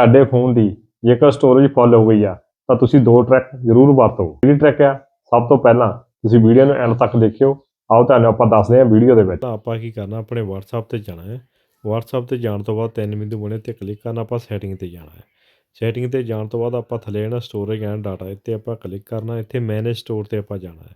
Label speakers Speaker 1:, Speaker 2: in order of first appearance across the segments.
Speaker 1: ਤੁਹਾਡੇ ਫੋਨ ਦੀ ਜੇਕਰ ਸਟੋਰੇਜ ਫੁੱਲ ਹੋ ਗਈ ਆ, ਤਾਂ ਤੁਸੀਂ ਦੋ ਟਰੈਕ ਜ਼ਰੂਰ ਵਰਤੋ। ਜਿਹੜੀ ਟਰੈਕ ਆ, ਸਭ ਤੋਂ ਪਹਿਲਾਂ ਤੁਸੀਂ ਵੀਡੀਓ ਨੂੰ ਐਂਡ ਤੱਕ ਦੇਖਿਓ। ਆਓ ਤੁਹਾਨੂੰ ਆਪਾਂ ਦੱਸਦੇ ਹਾਂ ਵੀਡੀਓ ਦੇ ਵਿੱਚ।
Speaker 2: ਤਾਂ ਆਪਾਂ ਕੀ ਕਰਨਾ, ਆਪਣੇ WhatsApp ਤੇ ਜਾਣਾ ਹੈ। WhatsApp ਤੇ ਜਾਣ ਤੋਂ ਬਾਅਦ ਤਿੰਨ ਬਿੰਦੂ ਬਣੇ ਤੇ ਕਲਿੱਕ ਕਰਨਾ, ਆਪਾਂ ਸੈਟਿੰਗ ਤੇ ਜਾਣਾ ਹੈ। ਸੈਟਿੰਗ ਤੇ ਜਾਣ ਤੋਂ ਬਾਅਦ ਆਪਾਂ ਥੱਲੇ ਨਾ ਸਟੋਰੇਜ ਐਂਡ ਡਾਟਾ ਇੱਥੇ ਆਪਾਂ ਕਲਿੱਕ ਕਰਨਾ, ਇੱਥੇ ਮੈਨੇਜ ਸਟੋਰ ਤੇ ਆਪਾਂ ਜਾਣਾ ਹੈ।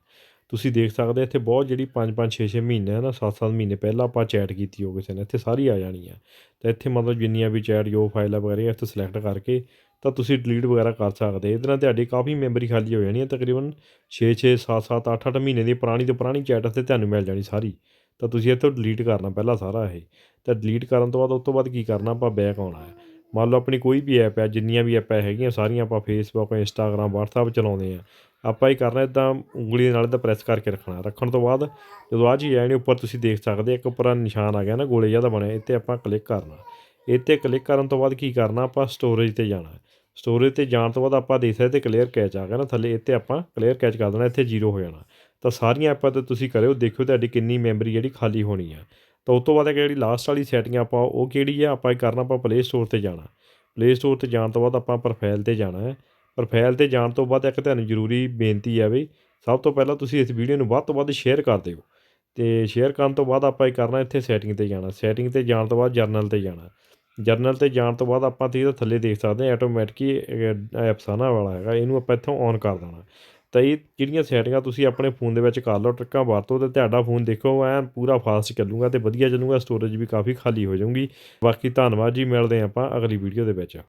Speaker 2: ਤੁਸੀਂ ਦੇਖ ਸਕਦੇ ਇੱਥੇ ਬਹੁਤ ਜਿਹੜੀ 5 5 6 6 ਮਹੀਨੇ ਹੈ ਨਾ 7 7 ਮਹੀਨੇ ਪਹਿਲਾਂ ਆਪਾਂ ਚੈਟ ਕੀਤੀ ਹੋ ਕਿਸੇ ਨੇ, ਇੱਥੇ ਸਾਰੀ ਆ ਜਾਣੀ ਆ। ਤਾਂ ਇੱਥੇ ਮਤਲਬ ਜਿੰਨੀਆਂ ਵੀ ਚੈਟ ਜੋ ਫਾਈਲਾਂ ਵਗੈਰਾ, ਇੱਥੇ ਸਿਲੈਕਟ ਕਰਕੇ ਤਾਂ ਤੁਸੀਂ ਡਿਲੀਟ ਵਗੈਰਾ ਕਰ ਸਕਦੇ ਇਹਦੇ ਨਾਲ ਤੁਹਾਡੀ ਕਾਫੀ ਮੈਮਰੀ ਖਾਲੀ ਹੋ ਜਾਣੀ ਹੈ ਤਕਰੀਬਨ 6 6 7 7 8 8 ਮਹੀਨੇ ਦੀ ਪੁਰਾਣੀ ਤੋਂ ਪੁਰਾਣੀ ਚੈਟ ਇੱਥੇ ਤੁਹਾਨੂੰ ਮਿਲ ਜਾਣੀ ਸਾਰੀ। ਤਾਂ ਤੁਸੀਂ ਇੱਥੋਂ ਡਿਲੀਟ ਕਰਨਾ ਪਹਿਲਾਂ ਸਾਰਾ ਇਹ। ਤਾਂ ਡਿਲੀਟ ਕਰਨ ਤੋਂ ਬਾਅਦ, ਉਸ ਤੋਂ ਬਾਅਦ ਕੀ ਕਰਨਾ, ਆਪਾਂ ਬੈਕ ਆਉਣਾ ਹੈ। ਮੰਨ ਲਓ ਆਪਣੀ ਕੋਈ ਵੀ ਐਪ ਹੈ ਜਿੰਨੀਆਂ ਵੀ ਐਪਾਂ ਹੈਗੀਆਂ, ਸਾਰੀਆਂ ਆਪਾਂ ਫੇਸਬੁੱਕ ਇੰਸਟਾਗ੍ਰਾਮ WhatsApp ਚਲਾਉਂਦੇ ਆ। ਆਪਾਂ ਇਹ ਕਰਨਾ ਇਦਾਂ ਉਂਗਲੀ ਦੇ ਨਾਲ ਇਦਾਂ ਪ੍ਰੈਸ ਕਰਕੇ ਰੱਖਣਾ। ਰੱਖਣ ਤੋਂ ਬਾਅਦ ਜਦੋਂ ਆਹ ਜੀ ਆਣੀ ਉੱਪਰ ਤੁਸੀਂ ਦੇਖ ਸਕਦੇ, ਇੱਕ ਉੱਪਰ ਨਿਸ਼ਾਨ ਆ ਗਿਆ ਨਾ, ਗੋਲੇ ਜਿਹਾ ਦਾ ਬਣਿਆ, ਇੱਥੇ ਆਪਾਂ ਕਲਿੱਕ ਕਰਨਾ। ਇੱਥੇ ਕਲਿੱਕ ਕਰਨ ਤੋਂ ਬਾਅਦ ਕੀ ਕਰਨਾ, ਆਪਾਂ ਸਟੋਰੇਜ ਤੇ ਜਾਣਾ। ਸਟੋਰੇਜ ਤੇ ਜਾਣ ਤੋਂ ਬਾਅਦ ਆਪਾਂ ਦੇਖ ਸਕਦੇ ਕਲੀਅਰ ਕੈਚ ਆ ਗਿਆ ਨਾ, ਥੱਲੇ ਇੱਥੇ ਆਪਾਂ ਕਲੀਅਰ ਕੈਚ ਕਰ ਦੇਣਾ, ਇੱਥੇ ਜ਼ੀਰੋ ਹੋ ਜਾਣਾ। ਤਾਂ ਸਾਰੀਆਂ ਐਪਾਂ ਤੇ ਤੁਸੀਂ ਕਰਿਓ, ਦੇਖਿਓ ਤੁਹਾਡੀ ਕਿੰਨੀ ਮੈਮਰੀ ਜਿਹੜੀ ਖਾਲੀ ਹੋਣੀ ਆ। ਤਾਂ ਉਸ ਤੋਂ ਬਾਅਦ ਜਿਹੜੀ ਲਾਸਟ ਵਾਲੀ ਸੈਟਿੰਗ ਆਪਾਂ, ਉਹ ਕਿਹੜੀ ਆ? ਆਪਾਂ ਇਹ ਕਰਨਾ ਆਪਾਂ ਪਲੇ ਸਟੋਰ ਤੇ ਜਾਣਾ। ਪਲੇ ਸਟੋਰ ਤੇ ਜਾਣ ਤੋਂ ਬਾਅਦ ਆਪਾਂ ਪ੍ਰੋਫਾਈਲ ਤੇ ਜਾਣਾ। ਹੈ ਪ੍ਰੋਫਾਈਲ ਤੇ ਜਾਣ ਤੋਂ ਬਾਅਦ ਇੱਕ ਤੁਹਾਨੂੰ ਜ਼ਰੂਰੀ ਬੇਨਤੀ ਹੈ ਬਈ, ਸਭ ਤੋਂ ਪਹਿਲਾਂ ਤੁਸੀਂ ਇਸ ਵੀਡੀਓ ਨੂੰ ਵੱਧ ਤੋਂ ਵੱਧ ਸ਼ੇਅਰ ਕਰ ਦਿਓ। ਤੇ ਸ਼ੇਅਰ ਕਰਨ ਤੋਂ ਬਾਅਦ ਆਪਾਂ ਇਹ ਕਰਨਾ ਇੱਥੇ ਸੈਟਿੰਗ ਤੇ ਜਾਣਾ। ਸੈਟਿੰਗ ਤੇ ਜਾਣ ਤੋਂ ਬਾਅਦ ਜਰਨਲ ਤੇ ਜਾਣਾ। ਜਰਨਲ ਤੇ ਜਾਣ ਤੋਂ ਬਾਅਦ ਆਪਾਂ ਤੇ ਇਹਦਾ ਥੱਲੇ ਦੇਖ ਸਕਦੇ ਹਾਂ ਆਟੋਮੈਟਿਕ ਐਪਸਾਨਾ ਵਾਲਾ ਹੈਗਾ, ਇਹਨੂੰ ਆਪਾਂ ਇੱਥੋਂ ਔਨ ਕਰ ਦੇਣਾ। ਤਾਂ ਇਹ ਜਿਹੜੀਆਂ ਸੈਟਿੰਗਾਂ ਤੁਸੀਂ ਆਪਣੇ ਫੋਨ ਦੇ ਵਿੱਚ ਕਰ ਲਓ, ਟਰੱਕਾਂ ਵਰਤੋ ਤੇ ਤੁਹਾਡਾ ਫੋਨ ਦੇਖੋ, ਐ ਪੂਰਾ ਫਾਸਟ ਚੱਲੂਗਾ ਤੇ ਵਧੀਆ ਚੱਲੂਗਾ ਸਟੋਰੇਜ ਵੀ ਕਾਫੀ ਖਾਲੀ ਹੋ ਜਾਊਗੀ। ਬਾਕੀ ਧੰਨਵਾਦ ਜੀ, ਮਿਲਦੇ ਹਾਂ ਆਪਾਂ ਅਗਲੀ ਵੀਡੀਓ ਦੇ ਵਿੱਚ।